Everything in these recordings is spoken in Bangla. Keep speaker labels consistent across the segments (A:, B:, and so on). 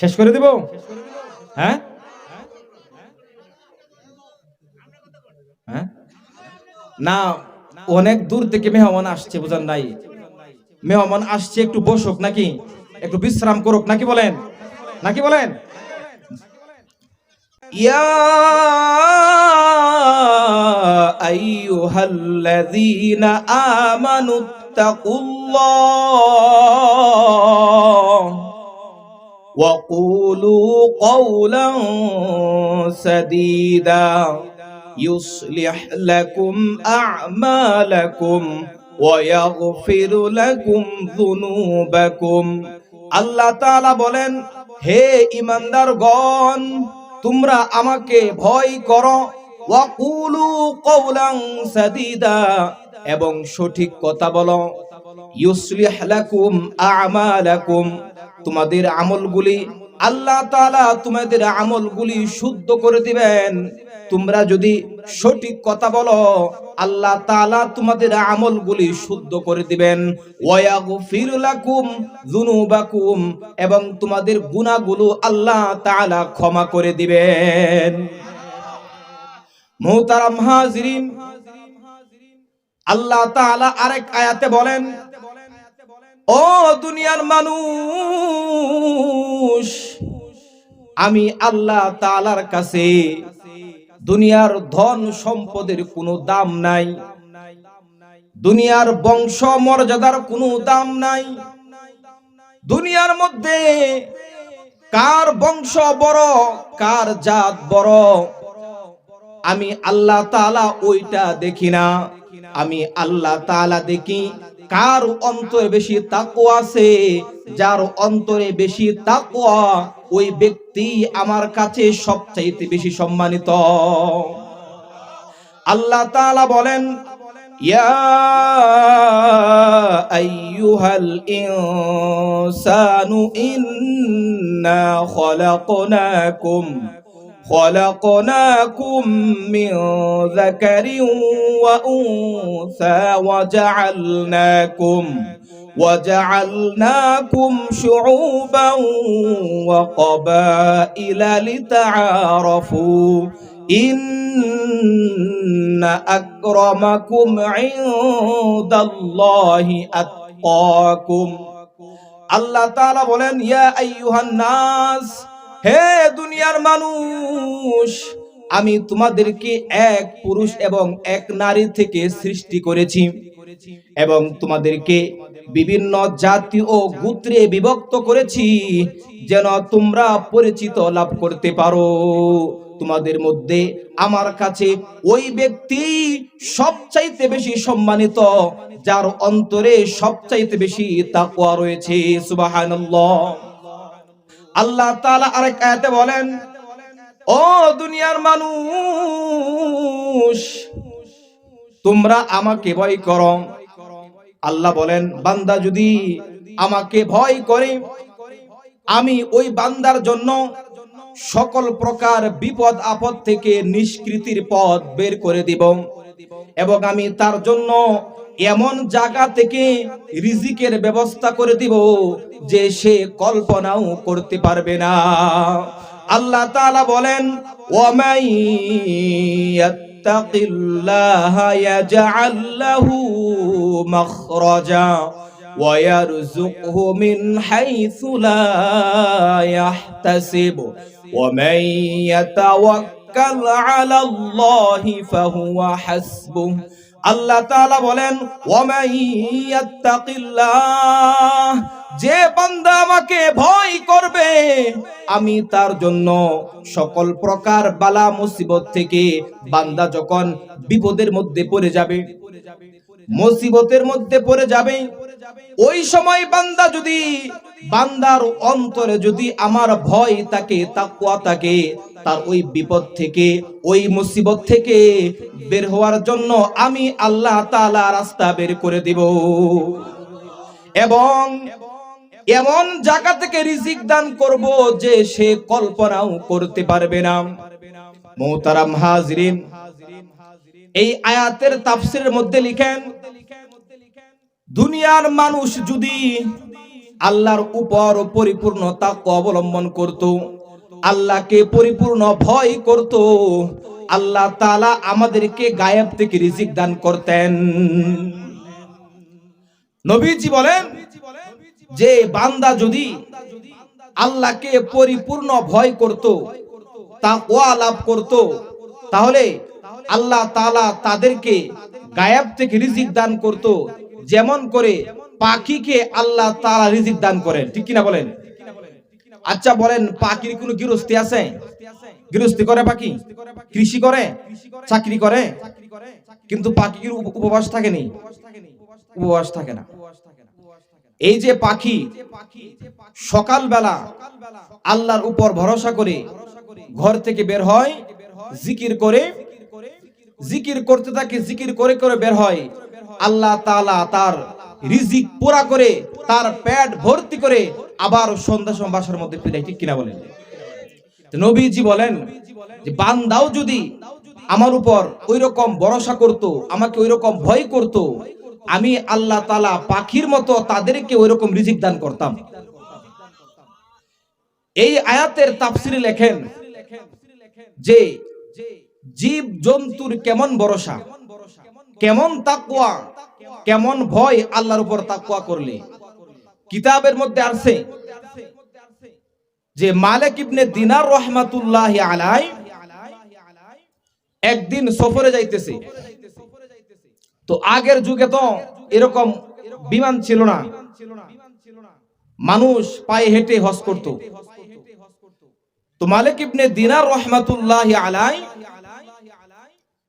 A: শেষ করে দিব? হ্যাঁ? হ্যাঁ? না, অনেক দূর থেকে মেহমান আসছে, বুঝান নাই। মেহমান আসছে, একটু বসুক নাকি? একটু বিশ্রাম করুক, নাকি বলেন? নাকি বলেন? ইয়া আইয়ুহাল্লাযীনা আমানু وقولوا قولا سديدا يصلح لكم أعمالكم ويغفر لكم ذنوبكم আল্লাহ তাআলা বলেন হে ইমানদারগণ তোমরা আমাকে ভয় করো ওয়াকুলু কওলান সাদিদা এবং সঠিক কথা বলো ইউসলিহ লাকুম আ'মালাকুম তোমাদের আমলগুলি আল্লাহ তাআলা তোমাদের আমলগুলি শুদ্ধ করে দিবেন। তোমরা যদি সঠিক কথা বলো, আল্লাহ তাআলা তোমাদের আমলগুলি শুদ্ধ করে দিবেন। এবং তোমাদের গুনাহগুলো আল্লাহ তাআলা ক্ষমা করে দিবেন। মুহতারাম হাজিরিন, আল্লাহ তাআলা আরেক আয়াতে বলেন ও দুনিয়ার মানুষ, আমি আল্লাহ তালার কাছে দুনিয়ার ধন সম্পদের কোনো দাম নাই, দুনিয়ার বংশ মর্যাদার কোনো দাম নাই, দুনিয়ার মধ্যে কার বংশ বড়, কার জাত বড়, আমি আল্লাহ তালা ওইটা দেখি না, আমি আল্লাহ তালা দেখি কার অন্তরে বেশি তাকওয়া আছে, যার অন্তরে বেশি তাকওয়া ওই ব্যক্তি আমার কাছে সবচাইতে বেশি সম্মানিত। আল্লাহ তাআলা বলেন, ইয়া ইন্না খলাকনাকুম। خلقناكم من ذكر وأنثى وجعلناكم وجعلناكم شعوبا وقبائل لتعارفوا إن أكرمكم عند الله أتقاكم الله تعالى বলেন ইয়া আইয়ুহান নাস হে দুনিয়ার মানুষ, আমি তোমাদেরকে এক পুরুষ এবং এক নারী থেকে সৃষ্টি করেছি এবং তোমাদেরকে বিভিন্ন জাতি ও গোত্রে বিভক্ত করেছি যেন তোমরা পরিচিত লাভ করতে পারো। তোমাদের মধ্যে আমার কাছে ওই ব্যক্তি সবচাইতে বেশি সম্মানিত, যার অন্তরে সবচাইতে বেশি তাকওয়া রয়েছে, সুবহানাল্লাহ। আল্লাহ তাআলা আরেক আয়াতে বলেন, ও দুনিয়ার মানুষ, তোমরা আমাকে ভয় করো। আল্লাহ বলেন, বান্দা যদি আমাকে ভয় করে, আমি ওই বান্দার জন্য সকল প্রকার বিপদ আপদ থেকে নিষ্কৃতির পথ বের করে দিব এবং আমি তার জন্য এমন জায়গা থেকে রিজিকের ব্যবস্থা করে দিব যে সে কল্পনাও করতে পারবে না আল্লাহ তাআলা বলেন ওয়ামাই ইয়াত্তাকিল্লাহা ইয়াজআল লাহু মাখরাজা ويرزقه من حيث لا يحتسب ومن يتوكل على الله فهو حسبه আল্লাহ তাআলা বলেন যে বান্দা আমাকে ভয় করবে, আমি তার জন্য সকল প্রকার বালা মুসিবত থেকে বান্দা যখন বিপদের মধ্যে পড়ে যাবে মুসিবতের মধ্যে পড়ে যাবে। ওই সময় বান্দা যদি, বান্দার অন্তরে যদি আমার ভয় থাকে তাকুয়া থাকে, তার ওই বিপদ থেকে, ওই মুসিবত থেকে বের হওয়ার জন্য আমি আল্লাহ তাআলা রাস্তা বের করে দিব। এবং এমন জায়গা থেকে রিজিক দান করব যে সে কল্পনাও করতে পারবে না। মোহতারাম হাজরিন এই আয়াতের তাফসিরের মধ্যে লিখেন, দুনিয়ার মানুষ যদি আল্লাহর উপর পরিপূর্ণ তাকওয়া অবলম্বন করত, আল্লাহকে পরিপূর্ণ ভয় করত, আল্লাহ তাআলা আমাদেরকে গায়েব থেকে রিজিক দান করতেন। নবীজি বলেন, যে বান্দা যদি আল্লাহকে পরিপূর্ণ ভয় করত তাকওয়া লাভ করত, তাহলে আল্লাহ তালা তাদেরকে গায়েব থেকে রিজিক দান করত, যেমন করে পাখিকে আল্লাহ তালা রিজিক দান করেন। ঠিক কিনা বলেন? আচ্ছা বলেন, পাখির কোনো গৃহস্থী আছে? গৃহস্থী করে পাখি? কৃষি করে? চাকরি করে? কিন্তু পাখির উপ- উপবাস থাকেনি? উপবাস থাকে না। এই যে পাখি সকালবেলা আল্লাহর উপর ভরসা করে ঘর থেকে বের হয়, জিকির করে জিকির করতে থাকে, জিকির করে করে বের হয়। আল্লাহ তাআলা তার রিজিক পুরা করে, তার পেট ভর্তি করে আবার সন্ধ্যা সময় মধ্যে ফিরে ঠিক কিনা বলেন? নবীজি বলেন যে, বান্দাও যদি আমার উপর ওই রকম ভরসা করত, আমাকে ওই রকম ভয় করত, আমি আল্লাহ তালা পাখির মতো তাদেরকে ওই রকম রিজিক দান করতাম। এই আয়াতের তাফসিরে লেখেন যে জীব জন্তুর কেমন ভরসা? কেমন তাকওয়া? কেমন ভয় আল্লাহর উপর তাকওয়া করলে? কিতাবের মধ্যে আছে যে মালিক ইবনে দিনার রহমাতুল্লাহি আলাই একদিন সফরে যাইতেছে। তো আগের যুগে তো এরকম বিমান ছিল না। মানুষ পায়ে হেঁটে হজ করত। তো মালিক ইবনে দিনার রহমাতুল্লাহ আলাই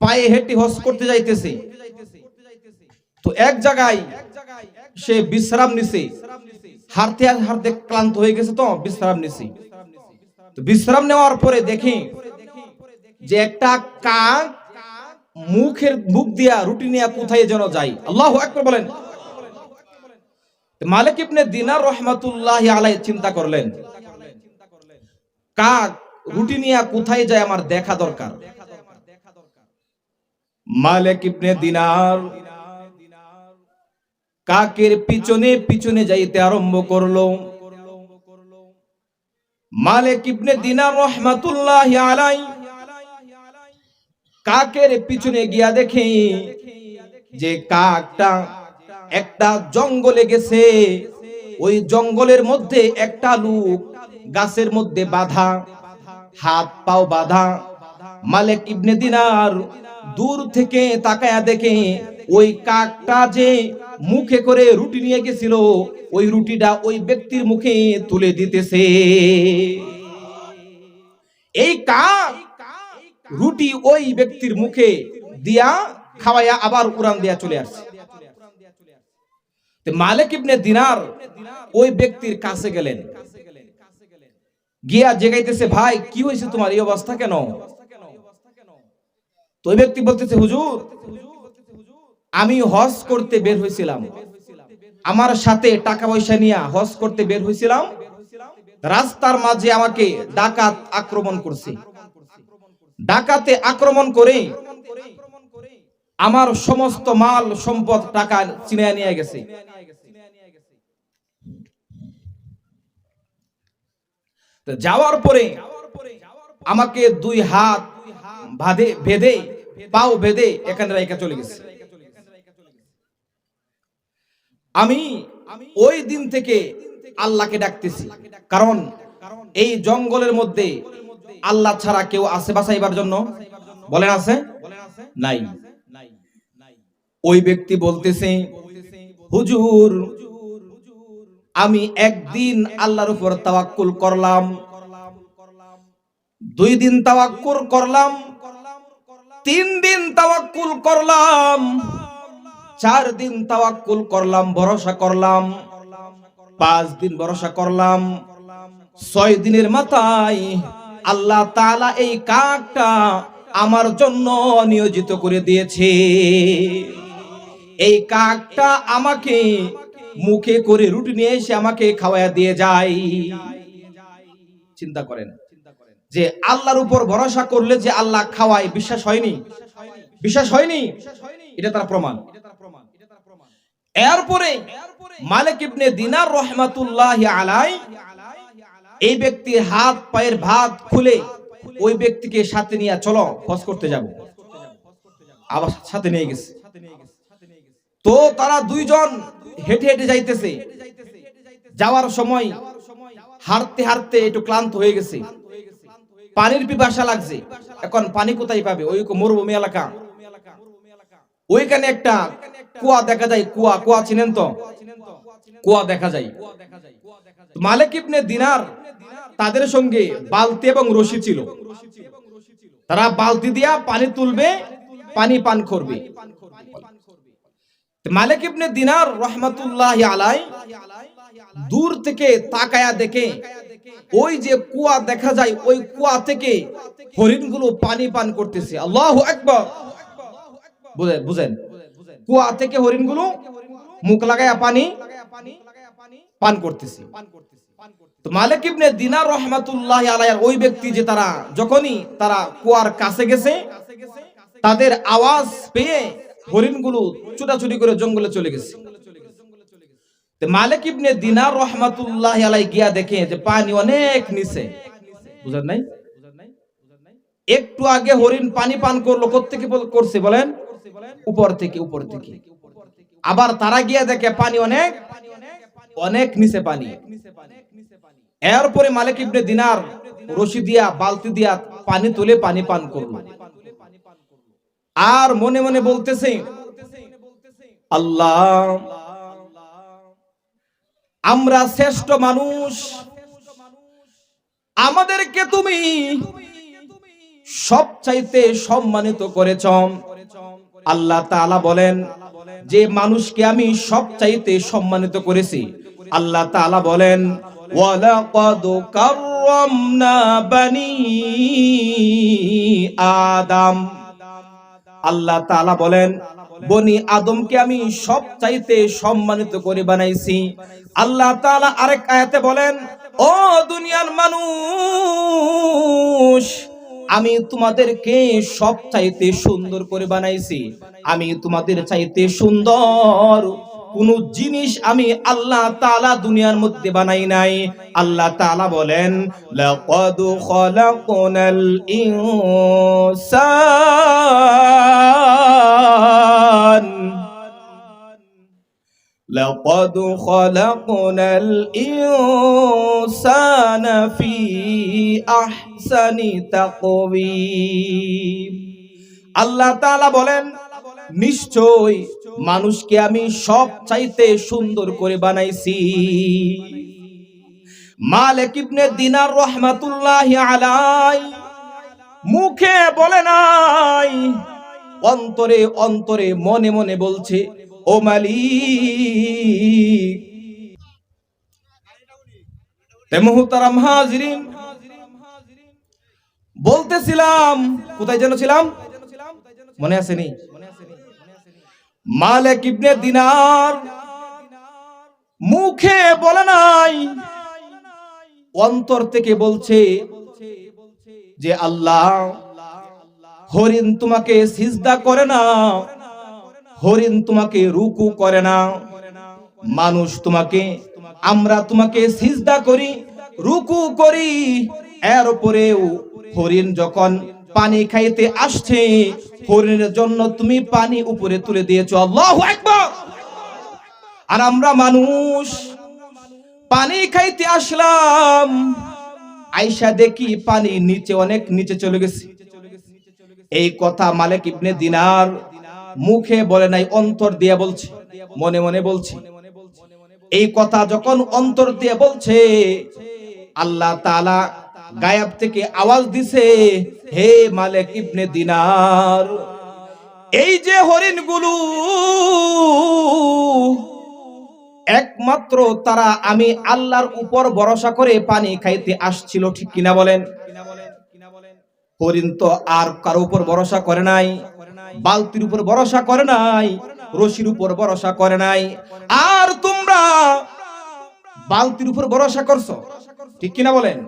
A: পায়ে হেঁটে হজ করতে যাইতেছে। তো এক জায়গায় সে বিশ্রাম নিছে। হারতে হারতে ক্লান্ত হয়ে গেছে তো, বিশ্রাম নিছে। তো বিশ্রাম নেওয়ার পরে দেখি যে একটা কাক মুখের মুখ দিয়া রুটি নিয়ে কোথায় যেন যায়। আল্লাহ একবার বলেন। মালিক ইবনে দিনার রহমাতুল্লাহ আলাই চিন্তা করলেন, কাক রুটি নিয়ে কোথায় যায় আমার দেখা দরকার। মালিক ইবনে দিনার। কাকের পিছনে পিছনে যাইতে আরম্ভ করল। মালিক ইবনে দিনার রহমাতুল্লাহ আলাই কাকের পিছনে গিয়া দেখে যে কাকটা একটা জঙ্গলে গেছে। ওই জঙ্গলের মধ্যে একটা লোক গাছের মধ্যে বাধা হাত পাও বাধা মালিক ইবনে দিনার দূর থেকে তাকায়া দেখে ওই কাকটা যে মুখে করে রুটি নিয়ে গেছিল, ওই রুটিটা ওই ব্যক্তির মুখে তুলে দিতেছে। এই কাক রুটি ওই ব্যক্তির মুখে দিয়া খাওয়াইয়া আবার উড়ান দিয়া চলে আসছে। মালিক ইবনে দিনার ওই ব্যক্তির কাছে গেলেন। গিয়া জেগাইতেছে, ভাই, কি হয়েছে তোমার? এই অবস্থা কেন? তো ওই ব্যক্তি বলতেছে, হুজুর, আমি হজ করতে বের হয়েছিলাম। আমার সাথে টাকা পয়সা নিয়ে হজ করতে বের হয়েছিলাম। রাস্তার মাঝে আমাকে ডাকাত আক্রমণ করছে। ডাকাতে আক্রমণ করে আমার সমস্ত মাল, সম্পদ, টাকা চিনে নিয়ে গেছে। যাওয়ার পরে আমাকে দুই হাত বাঁধে, বেঁধে পাও বেঁধে এখানে রেখে চলে গেছে। আমি ওই দিন থেকে আল্লাহকে ডাকতেছি। কারণ এই জঙ্গলের মধ্যে আল্লাহ ছাড়া কেউ আছে বাঁচাইবার জন্য? বলেন আছে? নাই। ওই ব্যক্তি বলতেছে, হুজুর, আমি একদিন আল্লাহর উপর তাওয়াক্কুল করলাম। দুই দিন তাওয়াক্কুল করলাম তিন দিন তাওয়াক্কুল করলাম, চার দিন তাওয়াক্কুল করলাম, ভরসা করলাম, পাঁচ দিন ভরসা করলাম, ছয় দিনের মাথায় আল্লাহ তাআলা এই কাকটা আমার জন্য নিয়োজিত করে দিয়েছে। এই কাকটা আমাকে মুখে করে রুটি নিয়ে এসে আমাকে খাওয়াইয়া দিয়ে যায়। চিন্তা করেন। যে আল্লাহর উপর ভরসা করলে যে আল্লাহ খাওয়ায়, বিশ্বাস হয়নি? বিশ্বাস হয়নি? এটা তার প্রমাণ। এরপরে মালিক ইবনে দিনার রহমাতুল্লাহ আলাই এই ব্যক্তির হাত, পায়ের ভাত খুলে ওই ব্যক্তিকে সাথে নিয়ে চলো, হজ করতে যাব। আবার সাথে নিয়ে গেছে। তো তারা দুইজন হেঁটে হেঁটে যাইতেছে। যাওয়ার সময় হারতে হারতে একটু ক্লান্ত হয়ে গেছে। পানির পিপাসা লাগছে। এখন পানি কোথায় পাবে? ওই মরুভূমি এলাকা। ওইখানে একটা কুয়া দেখা যায়। কুয়া কুয়া চিনেন তো? কুয়া দেখা যায়। মালিক ইবনে দিনার তাদের সঙ্গে বালতি এবং রশি ছিল। তারা বালতি দিয়া পানি তুলবে, পানি পান করবে। মালিক ইবনে দিনার রহমাতুল্লাহ আলাই দূর থেকে তাকায়া দেখে ওই যে কুয়া দেখা যায়, ওই কুয়া থেকে হরিণগুলো পানি পান করতেছে। আল্লাহু আকবার। বুঝেন বুঝেন? কুয়া থেকে হরিণগুলো মুখ লাগায়া পানি পান করতেছে। মালিক ইবনে দিনার রহমাতুল্লাহ আলাইহির ওই ব্যক্তি যে তারা, যখনই তারা কুয়ার কাছে গেছে, তাদের আওয়াজ পেয়ে হরিণগুলো চুটাচুটি করে জঙ্গলে চলে গেছে। মালিক ইবনে দিনার রহমাতুল্লাহ আলাই গিয়া দেখে যে পানি অনেক নিচে। বুঝেন নাই? একটু আগে হরিণ পানি পান করল, কোত্থেকে বল- করছে বলেন? উপর থেকে উপর থেকে। আবার তারা গিয়া দেখে পানি অনেক অনেক নিচে পানি। এরপরে মালিক ইবনে দিনার রশি দিয়া, বালতি দিয়া পানি তুলে পানি পান করল। আর মনে মনে বলতেছে, আল্লাহ আমরা শ্রেষ্ঠ মানুষ। আমাদেরকে তুমি সব চাইতে সম্মানিত করেছ। আল্লাহ তাআলা বলেন, যে মানুষকে আমি সব চাইতে সম্মানিত করেছি, আল্লাহ তাআলা বলেন আদম। আল্লাহ তাআলা বলেন বনি আদমকে আমি সব চাইতে সম্মানিত করে বানাইছি। আল্লাহ তাআলা আরেক আয়াতে বলেন, ও দুনিয়ার মানুষ, আমি তোমাদেরকে সব চাইতে সুন্দর করে বানাইছি। আমি তোমাদের চাইতে সুন্দর কোন জিনিস আমি আল্লাহ তালা দুনিয়ার মধ্যে বানাই নাই। আল্লাহ তালা বলেন, লাকাদ لقد خلقنا الإنسان في أحسن تقويم আল্লাহ তাআলা বলেন নিশ্চয় মানুষকে আমি সব চাইতে সুন্দর করে বানাইছি মালিক ইবনে দিনার রহমাতুল্লাহি আলাই মুখে বলে নাই অন্তরে অন্তরে মনে মনে বলছে ও মুহতারাম বলতেছিলাম, কোথায় যেন ছিলাম? মনে আছে নি মালিক ইবনে দিনার মুখে বলে নাই, অন্তর থেকে বলছে যে আল্লাহ, হরিণ তোমাকে সিজদা করে না। হরিণ তোমাকে রুকু করে না। মানুষ তোমাকে, আমরা তোমাকে সিজদা করি, রুকু করি। এর হরিণ যখন পানি খাইতে আসছে, হরিণের জন্য তুমি পানি উপরে তুলে দিয়েছ। আল্লাহু আকবার! আর আমরা মানুষ পানি খাইতে আসলাম। আইসা দেখি পানি নিচে অনেক নিচে চলে গেছে। এই কথা মালিক ইবনে দিনার মুখে বলে নাই, অন্তর দিয়ে বলছে, মনে মনে বলছে। এই কথা যখন অন্তর দিয়ে বলছে, আল্লাহ তাআলা গায়েব থেকে আওয়াজ দিছে, হে মালিক ইবনে দিনার, এই যে হরিণগুলো, একমাত্র তারা আমি আল্লাহর উপর ভরসা করে পানি খাইতে আসছিল, ঠিক কিনা বলেন? হরিণ তো আর কারও উপর ভরসা করে নাই, বালতির উপর ভরসা করে নাই, রশির উপর ভরসা করে নাই। আর তোমরা বালতির উপর ভরসা করছ? ঠিক কিনা বলেন?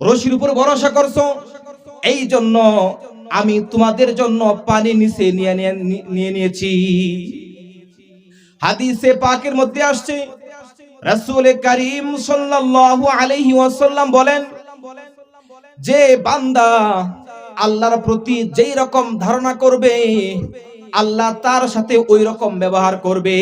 A: রশির উপর ভরসা করছ? এই জন্য আমি তোমাদের জন্য পানি নিচে নিয়ে নিয়ে নিয়ে নিয়েছি। হাদিসে পাকের মধ্যে আসছে, রাসূল করিম সাল্লাল্লাহু আলাইহি ওয়াসাল্লাম বলেন যে বান্দা আল্লাহর প্রতি যেই রকম ধারণা করবে, আল্লাহ তার সাথে ওই রকম ব্যবহার করবে।